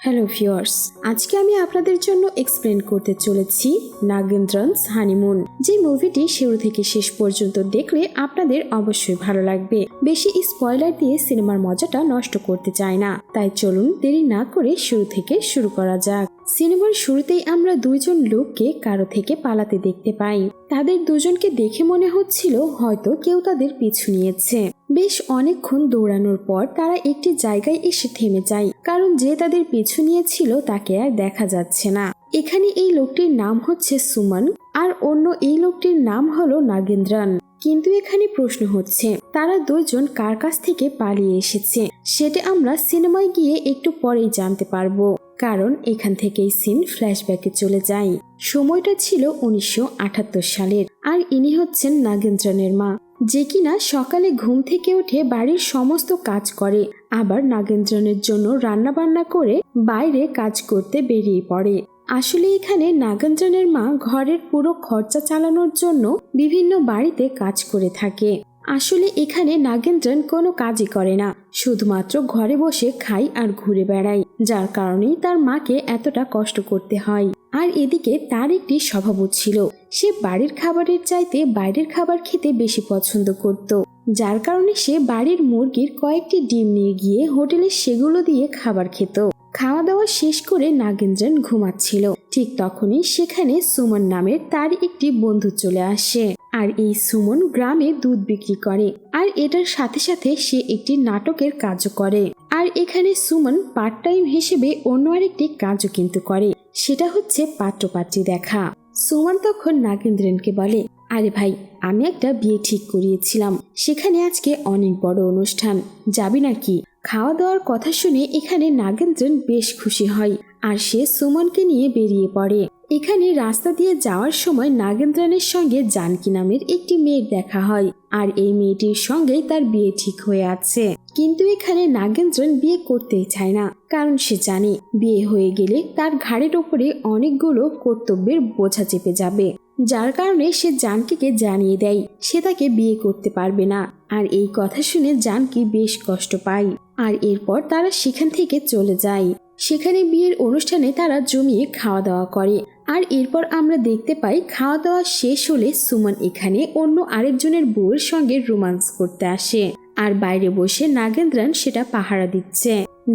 Hello viewers, আজকে আমি আপনাদের জন্য এক্সপ্লেন করতে চলেছি নাগেন্দ্রন্স হানিমুন। যে মুভিটি শুরু থেকে শেষ পর্যন্ত দেখলে আপনাদের অবশ্যই ভালো লাগবে। বেশি স্পয়লার দিয়ে সিনেমার মজাটা নষ্ট করতে চাই না। তাই চলুন দেরি না করে শুরু থেকে শুরু করা যাক। সিনেমার শুরুতেই আমরা দুইজন লোককে কারও থেকে পালাতে দেখতে পাই। তাদের দুজনকে দেখে মনে হচ্ছিল হয়তো কেউ তাদের পিছু নিয়েছে। বেশ অনেকক্ষণ দৌড়ানোর পর তারা একটি জায়গায় এসে থেমে যায়। কারণ যে তাদের পিছু নিয়েছিল তাকে আর দেখা যাচ্ছে না। এখানে এই লোকটির নাম হচ্ছে সুমন আর অন্য এই লোকটির নাম হলো নাগেন্দ্রন। কিন্তু এখানে প্রশ্ন হচ্ছে, তারা দুজন কার কাছ থেকে পালিয়ে এসেছে? সেটা আমরা সিনেমায় গিয়ে একটু পরেই জানতে পারব। কারণ এখান থেকেই সিন ফ্ল্যাশব্যাকে চলে যায়। সময়টা ছিল উনিশশো আটাত্তর সালের, আর ইনি হচ্ছেন নাগেন্দ্রনের মা। যে কিনা সকালে ঘুম থেকে উঠে বাড়ির সমস্ত কাজ করে, আবার নাগেন্দ্রনের জন্য রান্নাবান্না করে বাইরে কাজ করতে বেরিয়ে পড়ে। আসলে এখানে নাগেন্দ্রনের মা ঘরের পুরো খরচা চালানোর জন্য বিভিন্ন বাড়িতে কাজ করে থাকে। আসলে এখানে নাগেন্দ্রন কোনো কাজই করে না, শুধুমাত্র ঘরে বসে খাই আর ঘুরে বেড়াই যার কারণেই তার মাকে এতটা কষ্ট করতে হয়। আর এদিকে তার একটি স্বভাবও ছিল সে বাড়ির খাবারের চাইতে বাইরের খাবার খেতে বেশি পছন্দ করত। যার কারণে সে বাড়ির মুরগির কয়েকটি ডিম নিয়ে গিয়ে হোটেলে সেগুলো দিয়ে খাবার খেত। খাওয়া দাওয়া শেষ করে নাগেন্দ্রন ঘুমাচ্ছিল। ঠিক তখনই সেখানে সুমন নামের তার একটি বন্ধু চলে আসে। আর এই সুমন গ্রামে দুধ বিক্রি করে। আর এটার সাথে সাথে সে একটি নাটকের কাজও করে। আর এখানে সুমন পার্ট টাইম হিসেবে অন্য আরেকটি কাজও কিন্তু করে। সেটা হচ্ছে পাত্রপাত্রী দেখা। সুমন তখন নাগেন্দ্রনকে বলে, আরে ভাই, আমি একটা বিয়ে ঠিক করিয়েছিলাম। সেখানে আজকে অনেক বড় অনুষ্ঠান। যাবি নাকি? খাওয়া দাওয়ার কথা শুনে এখানে নাগেন্দ্রন বেশ খুশি হয়, আর সে সুমনকে নিয়ে বেরিয়ে পড়ে। এখানে রাস্তা দিয়ে যাওয়ার সময় নাগেন্দ্রনের সঙ্গে জানকি নামের একটি মেয়ের দেখা হয়, আর এই মেয়েটির সঙ্গেই তার বিয়ে ঠিক হয়ে আছে। কিন্তু এখানে নাগেন্দ্রন বিয়ে করতেই চায় না, কারণ সে জানে বিয়ে হয়ে গেলে তার ঘাড়ের ওপরে অনেকগুলো কর্তব্যের বোঝা চেপে যাবে। যার কারণে সে জানকিকে জানিয়ে দেয়, সে তাকে বিয়ে করতে পারবে না, আর এই কথা শুনে জানকি বেশ কষ্ট পায়। আর এরপর তারা সেখান থেকে চলে যায়। সেখানে বিয়ের অনুষ্ঠানে তারা জমিয়ে খাওয়া দাওয়া করে আর এরপর আমরা দেখতে পাই খাওয়া দাওয়া শেষ হলে সুমন এখানে অন্য আরেকজনের বউয়ের সঙ্গে রোমান্স করতে আসে। আর বাইরে বসে নাগেন্দ্রান সেটা পাহারা দিচ্ছে।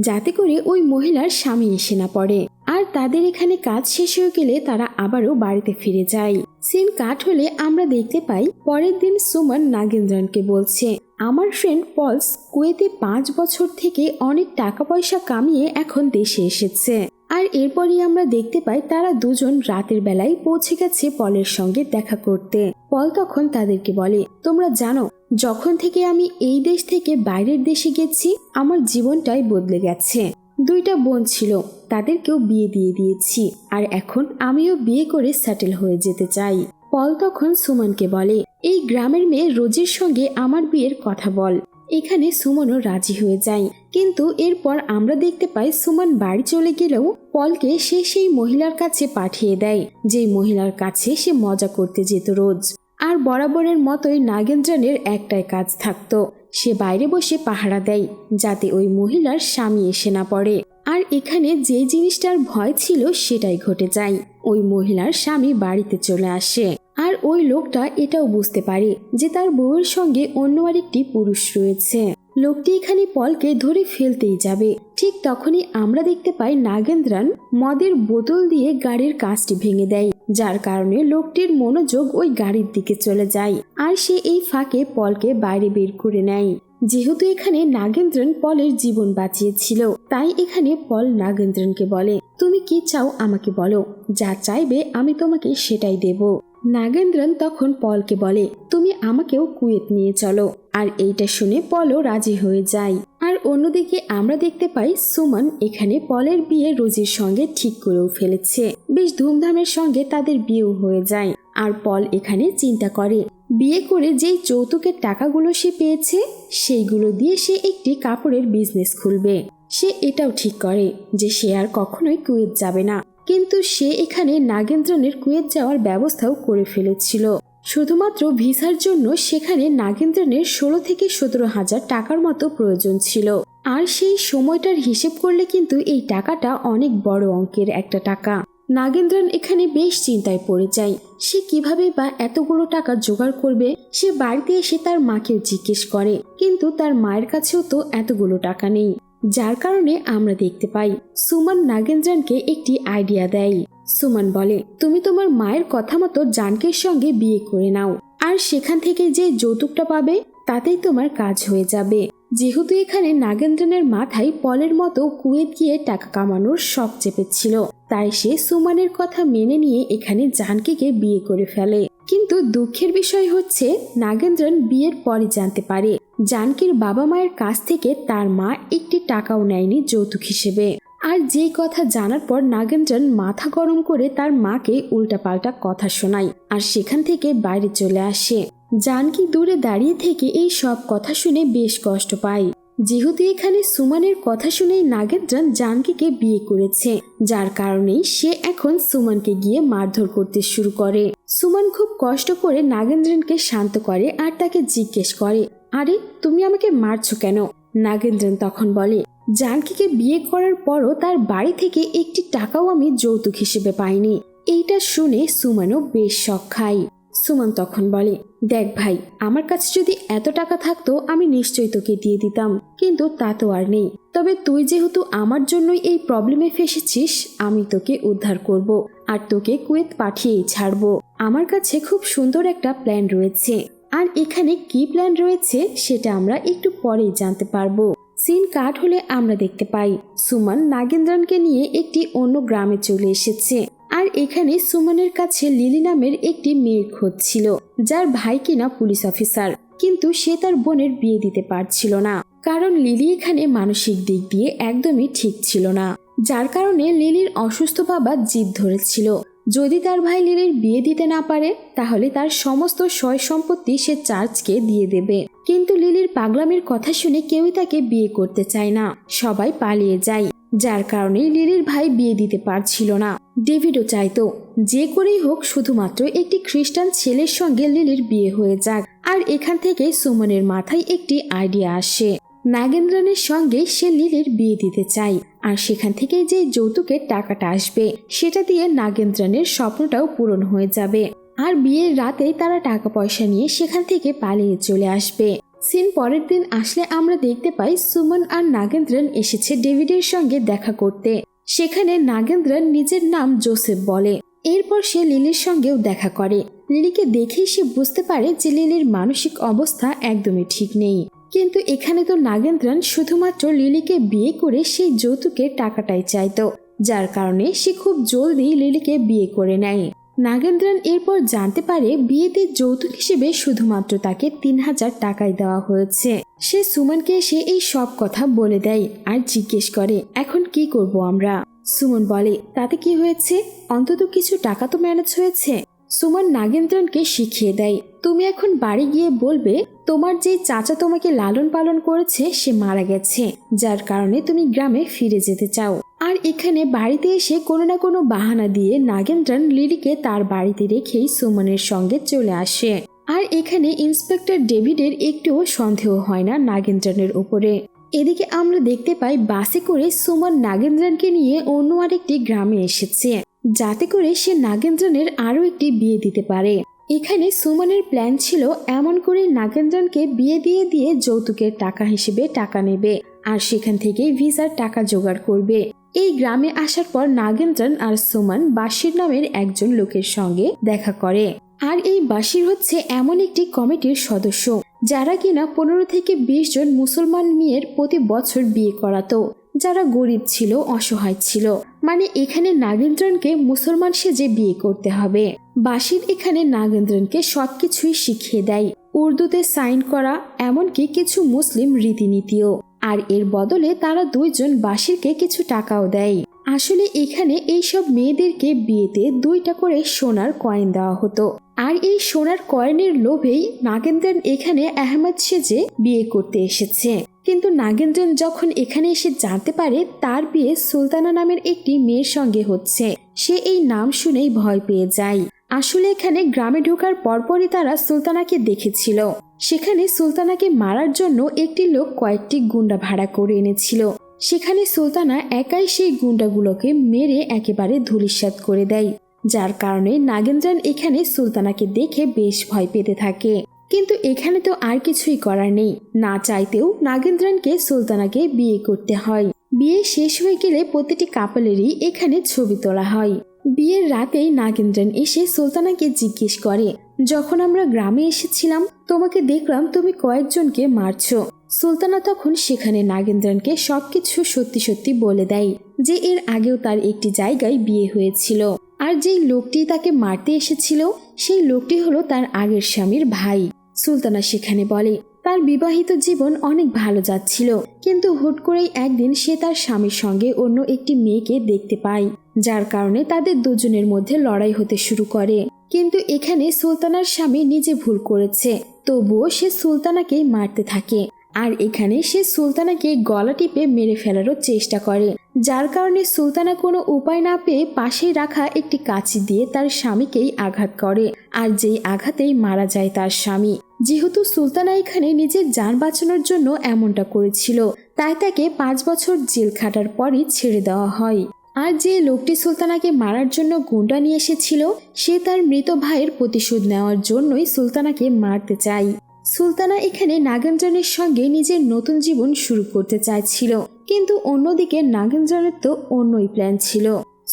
যাতে করে ওই মহিলার স্বামী এসে না পড়ে। আর তাদের এখানে কাজ শেষ হয়ে গেলে তারা আবারও বাড়িতে ফিরে যায়। সিন কাট হলে আমরা দেখতে পাই পরের দিন সুমন নাগেন্দ্রনকে বলছে, আমার ফ্রেন্ড পলস কুয়েতে পাঁচ বছর থেকে অনেক টাকা পয়সা কামিয়ে এখন দেশে এসেছে। আর এরপরই আমরা দেখতে পাই তারা দুজন রাতের বেলায় পৌঁছে গেছে পলের সঙ্গে দেখা করতে। পল তখন তাদেরকে বলে, তোমরা জানো, যখন থেকে আমি এই দেশ থেকে বাইরের দেশে গেছি, আমার জীবনটাই বদলে গেছে। দুইটা বোন ছিল, তাদেরকেও বিয়ে দিয়ে দিয়েছি, আর এখন আমিও বিয়ে করে সেটেল হয়ে যেতে চাই। পল তখন সুমনকে বলে, এই গ্রামের মেয়ে রোজের সঙ্গে আমার বিয়ের কথা বল। এখানে সুমনও রাজি হয়ে যায়। কিন্তু এরপর আমরা দেখতে পাই সুমন বাড়ি চলে গেলেও পলকে সে সেই মহিলার কাছে পাঠিয়ে দেয়, যেই মহিলার কাছে সে মজা করতে যেত রোজ। আর বরাবরের মতোই নাগেন্দ্রনের একটাই কাজ থাকতো, সে বাইরে বসে পাহারা দেয়, যাতে ওই মহিলার স্বামী এসে না পড়ে। আর এখানে যে জিনিসটার ভয় ছিল সেটাই ঘটে যায়, ওই মহিলার স্বামী বাড়িতে চলে আসে। আর ওই লোকটা এটাও বুঝতে পারে যে তার বউয়ের সঙ্গে অন্য আরেকটি পুরুষ রয়েছে। লোকটি এখানে পলকে ধরে ফেলতেই যাবে। ঠিক তখনই আমরা দেখতে পাই নাগেন্দ্রান মদের বোতল দিয়ে গাড়ির কাজটি ভেঙে দেয়, যার কারণে লোকটির মনোযোগ ওই গাড়ির দিকে চলে যায় আর সে এই ফাঁকে পলকে বাইরে বের করে নেয়। যেহেতু এখানে নাগেন্দ্রন পলের জীবন বাঁচিয়েছিল, তাই এখানে পল নাগেন্দ্রনকে বলে, তুমি কি চাও আমাকে বলো, যা চাইবে আমি তোমাকে সেটাই দেব। নাগেন্দ্রন তখন পলকে বলে, তুমি আমাকেও কুয়েত নিয়ে চলো। আর এইটা শুনে পলও রাজি হয়ে যায়। আর অন্যদিকে আমরা দেখতে পাই সুমন এখানে পলের বিয়ে রোজির সঙ্গে ঠিক করেও ফেলেছে। বেশ ধুমধামের সঙ্গে তাদের বিয়েও হয়ে যায়। আর পল এখানে চিন্তা করে, বিয়ে করে যেই যৌতুকের টাকাগুলো সে পেয়েছে, সেইগুলো দিয়ে সে একটি কাপড়ের বিজনেস খুলবে। সে এটাও ঠিক করে যে সে আর কখনোই কুয়েত যাবে না। কিন্তু সে এখানে নাগেন্দ্রনের কুয়েত যাওয়ার ব্যবস্থাও করে ফেলেছিল। শুধুমাত্র ভিসার জন্য সেখানে নাগেন্দ্রনের ষোলো থেকে সতেরো হাজার টাকার মতো প্রয়োজন ছিল। আর সেই সময়টার হিসেব করলে কিন্তু এই টাকাটা অনেক বড় অঙ্কের একটা টাকা। নাগেন্দ্রন এখানে বেশ চিন্তায় পড়ে যায়। সে কীভাবে বা এতগুলো টাকা জোগাড় করবে, সে বাড়িতে এসে তার মাকেও জিজ্ঞেস করে। কিন্তু তার মায়ের কাছেও তো এতগুলো টাকা নেই। যার কারণে আমরা দেখতে পাই, সুমন নাগেন্দ্রনকে একটি আইডিয়া দেয়। সুমন বলে, তুমি তোমার মায়ের কথা মতো জানকের সঙ্গে বিয়ে করে নাও। আর সেখান থেকে যে যৌতুকটা পাবে, তাতেই তোমার কাজ হয়ে যাবে। যেহেতু এখানে নাগেন্দ্রনের মাথায় পলের মতো কুয়েত গিয়ে টাকা কামানোর শখ চেপেছিল, তাই সে সুমানের কথা মেনে নিয়ে এখানে জানকিকে বিয়ে করে ফেলে। কিন্তু দুঃখের বিষয় হচ্ছে, নাগেন্দ্রন বিয়ের পরে জানতে পারে। জানকির বাবা মায়ের কাছ থেকে তার মা একটি টাকাও নেয়নি যৌতুক হিসেবে। আর যেই কথা জানার পর নাগেন্দ্রন মাথা গরম করে তার মাকে উল্টাপাল্টা কথা শোনায় আর সেখান থেকে বাইরে চলে আসে। জানকি দূরে দাঁড়িয়ে থেকে এই সব কথা শুনে বেশ কষ্ট পায়। যেহেতু এখানে সুমানের কথা শুনেই নাগেন্দ্রন জানকিকে বিয়ে করেছে, যার কারণেই সে এখন সুমানকে গিয়ে মারধর করতে শুরু করে। সুমান খুব কষ্ট করে নাগেন্দ্রনকে শান্ত করে আর তাকে জিজ্ঞেস করে আরে, তুমি আমাকে মারছো কেন? নাগেন্দ্রন তখন বলে, জানকিকে বিয়ে করার পরও তার বাড়ি থেকে একটি টাকাও আমি যৌতুক হিসেবে পাইনি। এইটা শুনে সুমানও বেশ শখ খায়। সুমন তখন বলে, দেখ ভাই, আমার কাছে যদি এত টাকা থাকতো, আমি নিশ্চয়ই তোকে দিয়ে দিতাম, কিন্তু তা তো আর নেই। তবে তুই যেহেতু আমার জন্যই এই প্রবলেমে ফেসেছিস, আমি তোকে উদ্ধার করব, আর তোকে কুয়েত পাঠিয়েই ছাড়বো। আমার কাছে খুব সুন্দর একটা প্ল্যান রয়েছে। আর এখানে কি প্ল্যান রয়েছে সেটা আমরা একটু পরেই জানতে পারব। সিন কাট হলে আমরা দেখতে পাই, সুমন নাগেন্দ্রনকে নিয়ে একটি অন্য গ্রামে চলে এসেছে। আর এখানে সুমনের কাছে লিলি নামের একটি মেয়ের খোঁজ ছিল, যার ভাই কিনা পুলিশ অফিসার। কিন্তু সে তার বোনের বিয়ে দিতে পারছিল না। কারণ লিলি এখানে মানসিক দিক দিয়ে একদমই ঠিক ছিল না। যার কারণে লিলির অসুস্থ বাবা জিদ ধরেছিল। যদি তার ভাই লিলির বিয়ে দিতে না পারে, তাহলে তার সমস্ত সয় সম্পত্তি সে চার্চকে দিয়ে দেবে। কিন্তু লিলির পাগলামের কথা শুনে কেউই তাকে বিয়ে করতে চায় না। সবাই পালিয়ে যায়। যার কারণে লিলির ভাই বিয়ে দিতে পারছিল না। ডেভিডও চাইতো যে করেই হোক শুধুমাত্র একটি খ্রিস্টান ছেলের সঙ্গে লিলির বিয়ে হয়ে যাক। আর এখান থেকে সুমনের মাথায় একটি আইডিয়া আসে। নাগেন্দ্রনের সঙ্গে সে লিলির বিয়ে দিতে চায়। আর সেখান থেকে যে যৌতুকের টাকাটা আসবে, সেটা দিয়ে নাগেন্দ্রনের স্বপ্নটাও পূরণ হয়ে যাবে। আর বিয়ের রাতেই তারা টাকা পয়সা নিয়ে সেখান থেকে পালিয়ে চলে আসবে। সিন পরের দিন আসলে আমরা দেখতে পাই সুমন আর নাগেন্দ্রন এসেছে ডেভিডের সঙ্গে দেখা করতে। সেখানে নাগেন্দ্রন নিজের নাম জোসেফ বলে। এরপর সে লিলির সঙ্গেও দেখা করে। লিলিকে দেখেই সে বুঝতে পারে যে লিলির মানসিক অবস্থা একদমই ঠিক নেই। কিন্তু এখানে তো নাগেন্দ্রন শুধুমাত্র লিলিকে বিয়ে করে সেই যৌতুকের টাকাটাই চাইতো, যার কারণে সে খুব জলদি লিলিকে বিয়ে করে নেয়। নাগেন্দ্রন এরপর জানতে পারে বিয়েতে যৌতুক হিসেবে শুধুমাত্র তাকে তিন হাজার টাকাই দেওয়া হয়েছে। সে সুমনকে এসে এই সব কথা বলে দেয় আর জিজ্ঞেস করে, এখন কি করব আমরা? সুমন বলে, তাতে কি হয়েছে? অন্তত কিছু টাকা তো ম্যানেজ হয়েছে? সুমন নাগেন্দ্রনকে শিখিয়ে দেয়, তুমি এখন বাড়ি গিয়ে বলবে তোমার যে চাচা তোমাকে লালন পালন করেছে, সে মারা গেছে, যার কারণে তুমি গ্রামে ফিরে যেতে চাও। আর এখানে বাড়িতে এসে কোনো না কোনো বাহানা দিয়ে নাগেন্দ্রন লিলিকে তার বাড়িতে রেখেই সুমনের সঙ্গে চলে আসে। আর এখানে ইন্সপেক্টর ডেভিডের একটুও সন্দেহ হয় না নাগেন্দ্রনের উপরে। এদিকে আমরা দেখতে পাই বাসে করে সুমন নাগেন্দ্রনকে নিয়ে অন্য আরেকটি গ্রামে এসেছে। যাতে করে সে নাগেন্দ্রনের আরও একটি বিয়ে দিতে পারে। এখানে সুমনের প্ল্যান ছিল এমন করে নাগেন্দ্রনকে বিয়ে দিয়ে দিয়ে যৌতুকের টাকা হিসেবে টাকা নেবে, আর সেখান থেকে ভিসার টাকা জোগাড় করবে। এই গ্রামে আসার পর নাগেন্দ্রন আর সুমন বাসির নামের একজন লোকের সঙ্গে দেখা করে। আর এই বাসির হচ্ছে এমন একটি কমিটির সদস্য, যারা কিনা পনেরো থেকে বিশ জন মুসলমান মেয়ের প্রতি বছর বিয়ে করাতো। যারা গরিব ছিল, অসহায় ছিল। মানে এখানে নাগেন্দ্রনকে মুসলমান সেজে বিয়ে করতে হবে। বাসির এখানে নাগেন্দ্রনকে সবকিছুই শিখিয়ে দেয়। উর্দুতে সাইন করা, এমনকি কিছু মুসলিম রীতিনীতিও। আর এর বদলে তারা দুইজন বাসিরকে কিছু টাকাও দেয়। আসলে এখানে এইসব মেয়েদেরকে বিয়েতে দুইটা করে সোনার কয়েন দেওয়া হতো। আর এই সোনার কয়েনের লোভেই নাগেন্দ্রন এখানে আহমদ সেজে বিয়ে করতে এসেছে। কিন্তু নাগেন্দ্রন যখন এখানে এসে জানতে পারে তার বিয়ে সুলতানা নামের একটি মেয়ের সঙ্গে হচ্ছে, সে এই নাম শুনেই ভয় পেয়ে যায়। আসলে এখানে গ্রামে ঢোকার পরপরই তারা সুলতানাকে দেখেছিল। সেখানে সুলতানাকে মারার জন্য একটি লোক কয়েকটি গুন্ডা ভাড়া করে এনেছিল। সেখানে সুলতানা একাই সেই গুন্ডাগুলোকে মেরে একেবারে ধূলিসাৎ করে দেয়। যার কারণে নাগেন্দ্রান এখানে সুলতানাকে দেখে বেশ ভয় পেতে থাকে। কিন্তু এখানে তো আর কিছুই করার নেই। না চাইতেও নাগেন্দ্রানকে সুলতানাকে বিয়ে করতে হয়। বিয়ে শেষ হয়ে গেলে প্রতিটি কাপলেরই এখানে ছবি তোলা হয়। বিয়ের রাতেই নাগেন্দ্রান এসে সুলতানাকে জিজ্ঞেস করে, যখন আমরা গ্রামে এসেছিলাম, তোমাকে দেখলাম তুমি কয়েকজনকে মারছো। সুলতানা তখন সেখানে নাগেন্দ্রানকে সবকিছু সত্যি সত্যি বলে দেয় যে এর আগেও তার একটি জায়গায় বিয়ে হয়েছিল। আর যেই লোকটি তাকে মারতে এসেছিল, সেই লোকটি হলো তার আগের স্বামীর ভাই। সুলতানা সেখানে বলে, তার বিবাহিত জীবন অনেক ভালো যাচ্ছিল, কিন্তু হুট করেই একদিন সে তার স্বামীর সঙ্গে অন্য একটি মেয়েকে দেখতে পায়, যার কারণে তাদের দুজনের মধ্যে লড়াই হতে শুরু করে। কিন্তু এখানে সুলতানার স্বামী নিজে ভুল করেছে, তবুও সে সুলতানাকেই মারতে থাকে। আর এখানে সে সুলতানাকে গলা টিপে মেরে ফেলারও চেষ্টা করে। যার কারণে সুলতানা কোনো উপায় না পেয়ে পাশেই রাখা একটি কাঁচি দিয়ে তার স্বামীকেই আঘাত করে আর যেই আঘাতেই মারা যায় তার স্বামী। যেহেতু সুলতানা এখানে নিজের যান বাঁচানোর জন্য এমনটা করেছিল, তাই তাকে পাঁচ বছর জেল খাটার পরই ছেড়ে দেওয়া হয়। আর যে লোকটি সুলতানাকে মারার জন্য গুন্ডা নিয়ে এসেছিল, সে তার মৃত ভাইয়ের প্রতিশোধ নেওয়ার জন্যই সুলতানাকে মারতে চায়। সুলতানা এখানে নাগেন্দ্রনের সঙ্গে নিজের নতুন জীবন শুরু করতে চাইছিল। কিন্তু অন্যদিকে নাগেন্দ্রনের তো অন্যই প্ল্যান ছিল।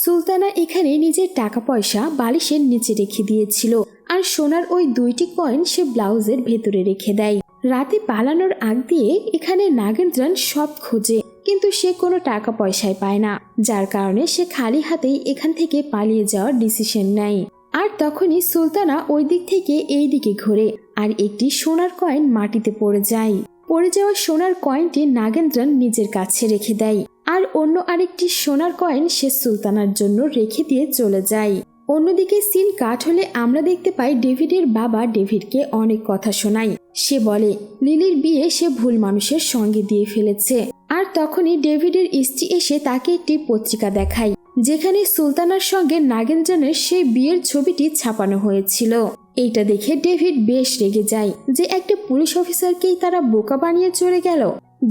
সুলতানা এখানে নিজের টাকা পয়সা বালিশের নিচে রেখে দিয়েছিল আর সোনার ওই দুইটি কয়েন সে ব্লাউজের ভেতরে রেখে দেয়। রাতে পালানোর আগ দিয়ে এখানে নাগেন্দ্রন সব খোঁজে, কিন্তু সে কোনো টাকা পয়সায় পায় না, যার কারণে সে খালি হাতেই এখান থেকে পালিয়ে যাওয়ার ডিসিশন নেয়। আর তখনই সুলতানা ওই দিক থেকে এই দিকে ঘোরে আর একটি সোনার কয়েন মাটিতে পড়ে যায়। পড়ে যাওয়া সোনার কয়েনটি নাগেন্দ্রন নিজের কাছে রেখে দেয় আর অন্য আরেকটি সোনার কয়েন সে সুলতানার জন্য রেখে দিয়ে চলে যায়। অন্যদিকে সিন কাট হলে আমরা দেখতে পাই ডেভিডের বাবা ডেভিডকে অনেক কথা শোনায়। সে বলে, লিলির বিয়ে সে ভুল মানুষের সঙ্গে দিয়ে ফেলেছে। আর তখনই ডেভিডের স্ত্রী এসে তাকে একটি পত্রিকা দেখায়, যেখানে সুলতানার সঙ্গে নাগেন্দ্রনের সেই বিয়ের ছবিটি ছাপানো হয়েছিল। এইটা দেখে ডেভিড বেশ রেগে যায় যে একটা পুলিশ অফিসারকেই তারা বোকা বানিয়ে চলে গেল,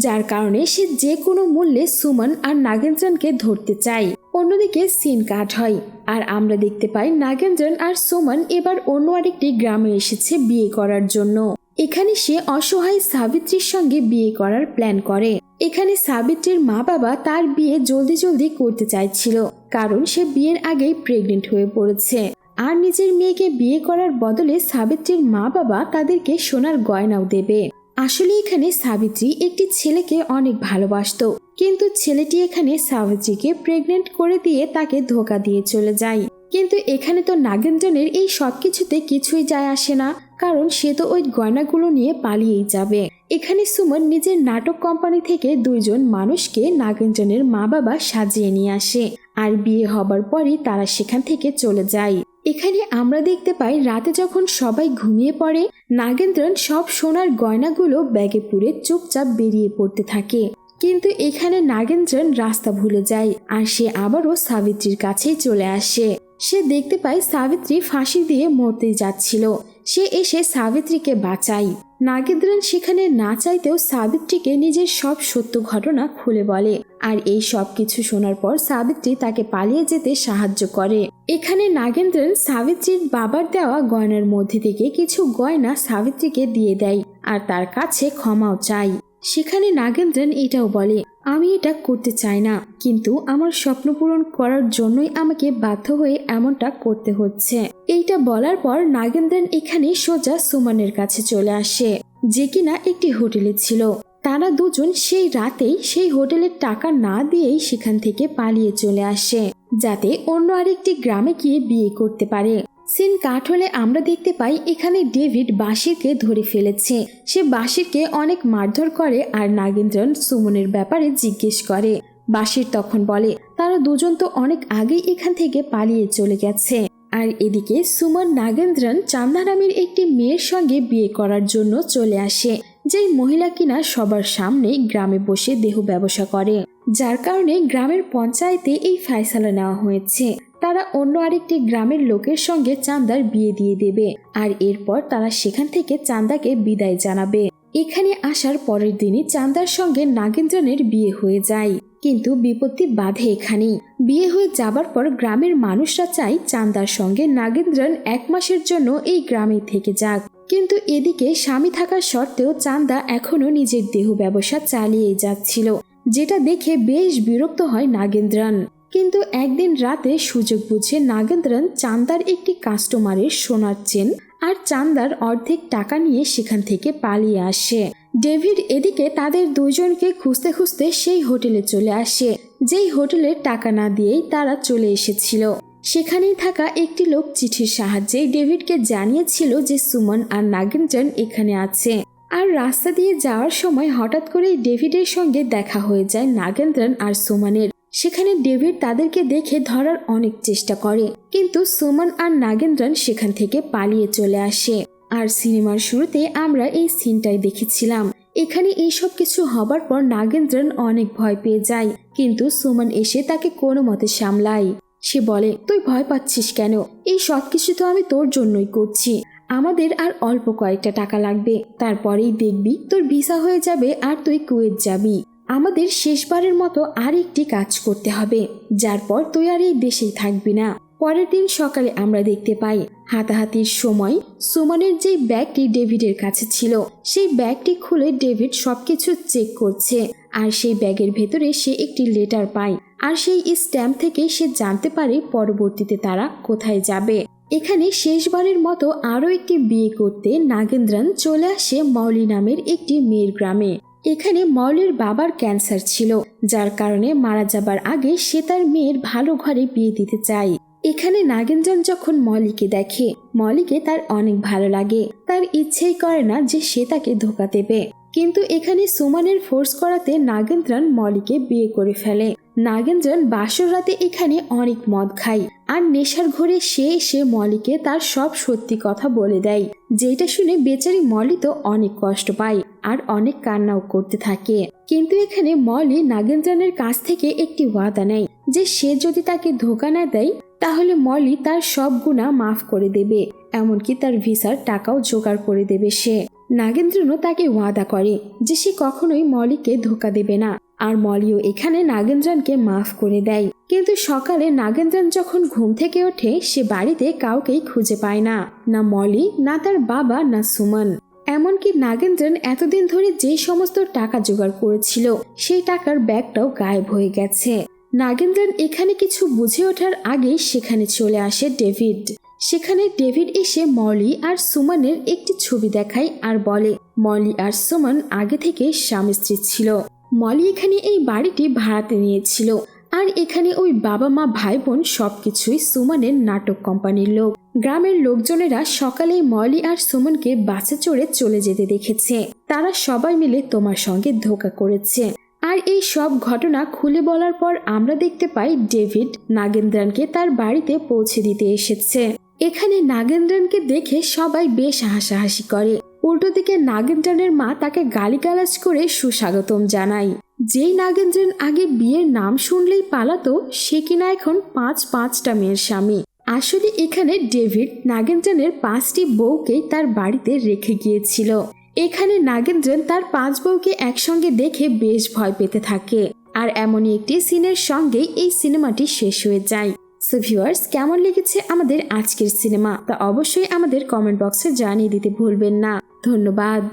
যার কারণে সে যে কোনো মূল্যে সুমন আর নাগেন্দ্রনকে ধরতে চায়। অন্যদিকে সিন কাট হয়, আর আমরা দেখতে পাই নাগেন্দ্রন আর সুমন এবার অন্য আরেকটি গ্রামে এসেছে বিয়ে করার জন্য। এখানে সে অসহায় সাবিত্রীর সঙ্গে বিয়ে করার প্ল্যান করে। এখানে সাবিত্রীর মা বাবা তার বিয়ে জলদি জলদি করতে চাইছিল, কারণ সে বিয়ের আগেই প্রেগনেন্ট হয়ে পড়েছে। আর নিজের মেয়েকে বিয়ে করার বদলে সাবিত্রীর মা বাবা তাদেরকে সোনার গয়নাও দেবে। আসলে এখানে সাবিত্রী একটি ছেলেকে অনেক ভালোবাসতো, কিন্তু ছেলেটি এখানে সাবিত্রীকে প্রেগনেন্ট করে দিয়ে তাকে ধোকা দিয়ে চলে যায়। কিন্তু এখানে তো নাগেন্দ্রনের এই সবকিছুতে কিছুই যায় আসে না। কারণ সে তো ওই গয়নাগুলো নিয়ে পালিয়েই যাবে। এখানে সুমন নিজের নাটক কোম্পানি থেকে দুইজন মানুষকে নাগেন্দ্রনের মা বাবা সাজিয়ে নিয়ে আসে আর বিয়ে হবার পরই তারা সেখান থেকে চলে যায়। এখানে আমরা দেখতে পাই রাতে যখন সবাই ঘুমিয়ে পড়ে, নাগেন্দ্রন সব সোনার গয়নাগুলো ব্যাগে পুরে চুপচাপ বেরিয়ে পড়তে থাকে। কিন্তু এখানে নাগেন্দ্রন রাস্তা ভুলে যায় আর সে আবারও সাবিত্রীর কাছেই চলে আসে। সে দেখতে পায় সাবিত্রী ফাঁসি দিয়ে মরতে যাচ্ছিল। সে এসে সাবিত্রীকে বাঁচায়। নাগেন্দ্রন সেখানে না চাইতেও সাবিত্রীকে নিজের সব সত্য ঘটনা খুলে বলে। আর এই সব কিছু শোনার পর সাবিত্রী তাকে পালিয়ে যেতে সাহায্য করে। এখানে নাগেন্দ্রন সাবিত্রীর বাবার দেওয়া গয়নার মধ্যে থেকে কিছু গয়না সাবিত্রীকে দিয়ে দেয়। আর তার কাছে ক্ষমাও চাই সেখানে নাগেন্দ্রন এটাও বলে আমি এটা করতে চাই না, কিন্তু আমার স্বপ্ন পূরণ করার জন্যই আমাকে বাধ্য হয়ে এমনটা করতে হচ্ছে। এইটা বলার পর নাগেন্দ্রন এখানে সোজা সুমনের কাছে চলে আসে, যে কিনা একটি হোটেলে ছিল। তারা দুজন সেই রাতেই সেই হোটেলের টাকা না দিয়েই সেখান থেকে পালিয়ে চলে আসে, যাতে অন্য আরেকটি গ্রামে গিয়ে বিয়ে করতে পারে। সিন কাট হলে আমরা দেখতে পাই এখানে ডেভিড বাসিরকে ধরে ফেলেছে। সে বাসিরকে অনেক মারধর করে আর নাগেন্দ্রন সুমনের ব্যাপারে জিজ্ঞেস করে। বাসির তখন বলে, তারা দুজন তো অনেক আগেই এখান থেকে পালিয়ে চলে গেছে। আর এদিকে সুমন নাগেন্দ্রন চান্দা নামের একটি মেয়ের সঙ্গে বিয়ে করার জন্য চলে আসে, যেই মহিলা কিনা সবার সামনে গ্রামে বসে দেহ ব্যবসা করে। যার কারণে গ্রামের পঞ্চায়েতে এই ফায়সালা নেওয়া হয়েছে। তারা অন্য আরেকটি গ্রামের লোকের সঙ্গে চান্দার বিয়ে দিয়ে দেবে। আর এরপর তারা সেখান থেকে চান্দাকে বিদায় জানাবে। এখানে আসার পরের দিনই চান্দার সঙ্গে নাগেন্দ্রনের বিয়ে হয়ে যায়। কিন্তু বিপত্তি বাধে এখানেই। বিয়ে হয়ে যাবার পর গ্রামের মানুষরা চায় চান্দার সঙ্গে নাগেন্দ্রন এক মাসের জন্য এই গ্রামে থেকে যাক। কিন্তু এদিকে স্বামী থাকার সত্ত্বেও চান্দা এখনও নিজের দেহ ব্যবসা চালিয়ে যাচ্ছিল, যেটা দেখে বেশ বিরক্ত হয় নাগেন্দ্রন। কিন্তু একদিন রাতে সুযোগ বুঝে নাগেন্দ্রন চান্দার একটি কাস্টমারের সোনার চেন আর চান্দার অর্ধেক টাকা নিয়ে সেখান থেকে পালিয়ে আসে। ডেভিড এদিকে তাদের দুজনকে খুঁজতে খুঁজতে সেই হোটেলে চলে আসে। যেই হোটেলে টাকা না দিয়েই তারা চলে এসেছিল। সেখানেই থাকা একটি লোক চিঠির সাহায্যে ডেভিডকে জানিয়েছিল যে সুমন আর নাগেন্দ্রন এখানে আছে। আর রাস্তা দিয়ে যাওয়ার সময় হঠাৎ করেই ডেভিডের সঙ্গে দেখা হয়ে যায় নাগেন্দ্রন আর সুমনের। সেখানে ডেভিড তাদেরকে দেখে ধরার অনেক চেষ্টা করে। কিন্তু সুমন আর নাগেন্দ্রন সেখান থেকে পালিয়ে চলে আসে। আর সিনেমার শুরুতে আমরা এই সিনটাই দেখেছিলাম। এখানে এইসব কিছু হবার পর নাগেন্দ্রন অনেক ভয় পেয়ে যায়। কিন্তু সুমন এসে তাকে কোনো মতে সামলায়। সে বলে, তুই ভয় পাচ্ছিস কেন? এই সব কিছু তো আমি তোর জন্যই করছি। আমাদের আর অল্প কয়েকটা টাকা লাগবে। তারপরেই দেখবি তোর ভিসা হয়ে যাবে আর তুই কুয়েত যাবি। আমাদের শেষবারের মতো আর একটি কাজ করতে হবে, যার পর তুই আর এই দেশেই থাকবি না। পরের দিন সকালে আমরা দেখতে পাই, হাতাহাতির সময় সুমনের যে ব্যাগটি ডেভিডের কাছে ছিল, সেই ব্যাগটি খুলে ডেভিড সবকিছু চেক করছে, আর সেই ব্যাগের ভেতরে সে একটি লেটার পায়, আর সেই স্ট্যাম্প থেকে সে জানতে পারে পরবর্তীতে তারা কোথায় যাবে। এখানে শেষবারের মতো আরও একটি বিয়ে করতে নাগেন্দ্রন চলে আসে মৌলি নামের একটি মেয়ের গ্রামে। এখানে মৌলির বাবার ক্যান্সার ছিল, যার কারণে মারা যাবার আগে সে তার মেয়ের ভালো ঘরে বিয়ে দিতে চায়। এখানে নাগেন্দ্রন যখন মলিকে দেখে মলিকে তার অনেক ভালো লাগে। তার ইচ্ছেই করে না যে সে তাকে ধোকা দেবে। কিন্তু এখানে সুমনের ফোর্স করাতে নাগেন্দ্রন মলিকে বিয়ে করে ফেলে। নাগেন্দ্রন বাসর রাতে এখানে অনেক মদ খায় আর নেশার ঘরে সে এসে মলিকে তার সব সত্যি কথা বলে দেয় যেটা শুনে বেচারি মলি তো অনেক কষ্ট পায় আর অনেক কান্নাও করতে থাকে। কিন্তু এখানে মলি নাগেন্দ্রনের কাছ থেকে একটি ওয়াদা নেয় যে সে যদি তাকে ধোকা না দেয়, তাহলে মলি তার সব গুণা মাফ করে দেবে, এমনকি তার ভিসার টাকাও জোগাড় করে দেবে সে। নাগেন্দ্রনও তাকে ওয়াদা করে যে সে কখনোই মলিকে ধোকা দেবে না। আর মলিও এখানে নাগেন্দ্রনকে মাফ করে দেয়। কিন্তু সকালে নাগেন্দ্রন যখন ঘুম থেকে ওঠে, সে বাড়িতে কাউকেই খুঁজে পায় না। না মলি, না তার বাবা, না সুমন। এমনকি নাগেন্দ্রন এতদিন ধরে যে সমস্ত টাকা জোগাড় করেছিল, সেই টাকার ব্যাগটাও গায়েব হয়ে গেছে। নাগেন্দ্রন এখানে কিছু বুঝে ওঠার আগেই সেখানে চলে আসে ডেভিড। সেখানে ডেভিড এসে মলি আর সুমনের একটি ছবি দেখায় আর বলে, মলি আর সুমন আগে থেকে স্বামী স্ত্রী ছিল। মলি এখানে এই বাড়িটি ভাড়াতে নিয়েছিল। আর এখানে ওই বাবা মা, ভাই বোন সবকিছুই সুমনের নাটক কোম্পানির লোক। গ্রামের লোকজনেরা সকালে মলি আর সুমনকে বাসে চড়ে চলে যেতে দেখেছে। তারা সবাই মিলে তোমার সঙ্গে ধোকা করেছে। আর এই সব ঘটনা খুলে বলার পর আমরা দেখতে পাই ডেভিড নাগেন্দ্রনকে তার বাড়িতে পৌঁছে দিতে এসেছে। এখানে নাগেন্দ্রনকে দেখে সবাই বেশ হাসাহাসি করে। উল্টো দিকে নাগেন্দ্রনের মা তাকে গালিগালাজ করে সুস্বাগতম জানায়। যেই নাগেন্দ্রন আগে বিয়ের নাম শুনলেই পালাতো, সে কিনা এখন পাঁচ পাঁচটা মেয়ের স্বামী। আসলে এখানে ডেভিড নাগেন্দ্রনের পাঁচটি বউকেই তার বাড়িতে রেখে গিয়েছিল। এখানে নাগেন্দ্রন তার পাঁচ বউকে একসঙ্গে দেখে বেশ ভয় পেতে থাকে। আর এমনই একটি সিনের সঙ্গেই এই সিনেমাটি শেষ হয়ে যায়। সো ভিউয়ার্স কেমন লেগেছে আমাদের আজকের সিনেমা? তা অবশ্যই আমাদের কমেন্ট বক্সে জানিয়ে দিতে ভুলবেন না। ধন্যবাদ।